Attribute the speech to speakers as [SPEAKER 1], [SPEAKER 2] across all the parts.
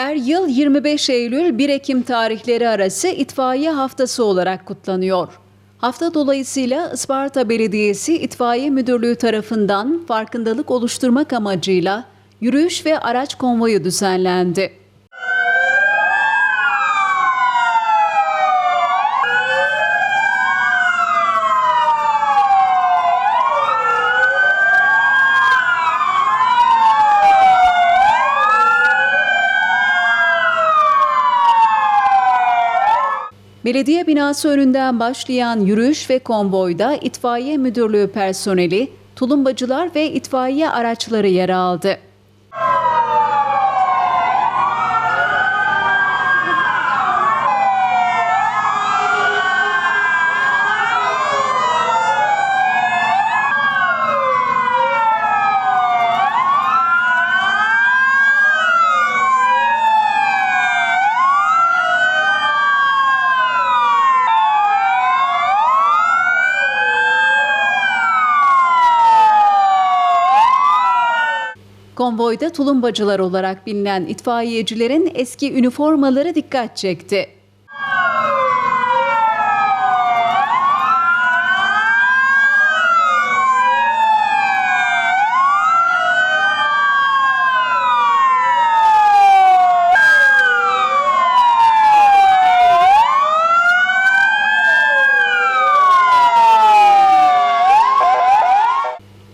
[SPEAKER 1] Her yıl 25 Eylül 1 Ekim tarihleri arası itfaiye haftası olarak kutlanıyor. Hafta dolayısıyla Isparta Belediyesi İtfaiye Müdürlüğü tarafından farkındalık oluşturmak amacıyla yürüyüş ve araç konvoyu düzenlendi. Belediye binası önünden başlayan yürüyüş ve konvoyda itfaiye müdürlüğü personeli, tulumbacılar ve itfaiye araçları yer aldı. Konvoyda tulumbacılar olarak bilinen itfaiyecilerin eski üniformaları dikkat çekti.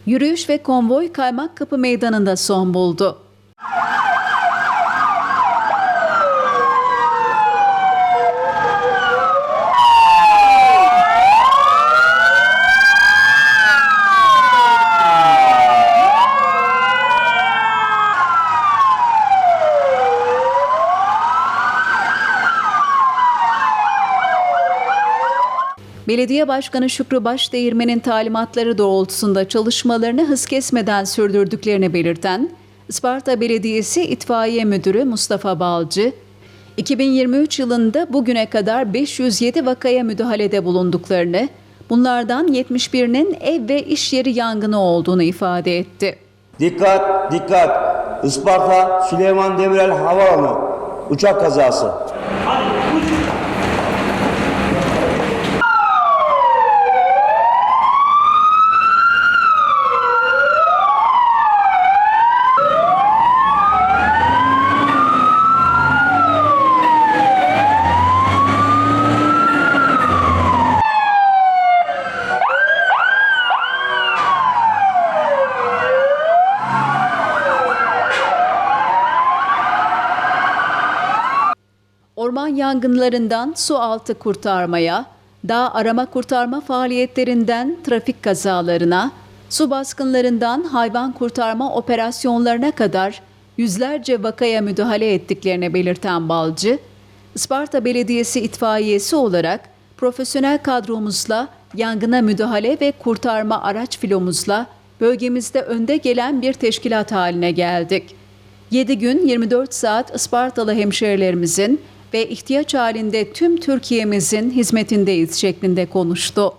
[SPEAKER 1] Yürüyüş ve konvoy Kaymakkapı Meydanı'nda son buldu. Belediye Başkanı Şükrü Başdeğirmen'in talimatları doğrultusunda çalışmalarını hız kesmeden sürdürdüklerini belirten Isparta Belediyesi İtfaiye Müdürü Mustafa Balcı, 2023 yılında bugüne kadar 507 vakaya müdahalede bulunduklarını, bunlardan 71'inin ev ve iş yeri yangını olduğunu ifade etti.
[SPEAKER 2] Dikkat, dikkat. Isparta Süleyman Demirel Havaalanı uçak kazası.
[SPEAKER 1] Orman yangınlarından su altı kurtarmaya, dağ arama kurtarma faaliyetlerinden trafik kazalarına, su baskınlarından hayvan kurtarma operasyonlarına kadar yüzlerce vakaya müdahale ettiklerini belirten Balcı, Isparta Belediyesi itfaiyesi olarak profesyonel kadromuzla yangına müdahale ve kurtarma araç filomuzla bölgemizde önde gelen bir teşkilat haline geldik. 7 gün 24 saat Ispartalı hemşehrilerimizin ve ihtiyaç halinde tüm Türkiye'mizin hizmetindeyiz şeklinde konuştu.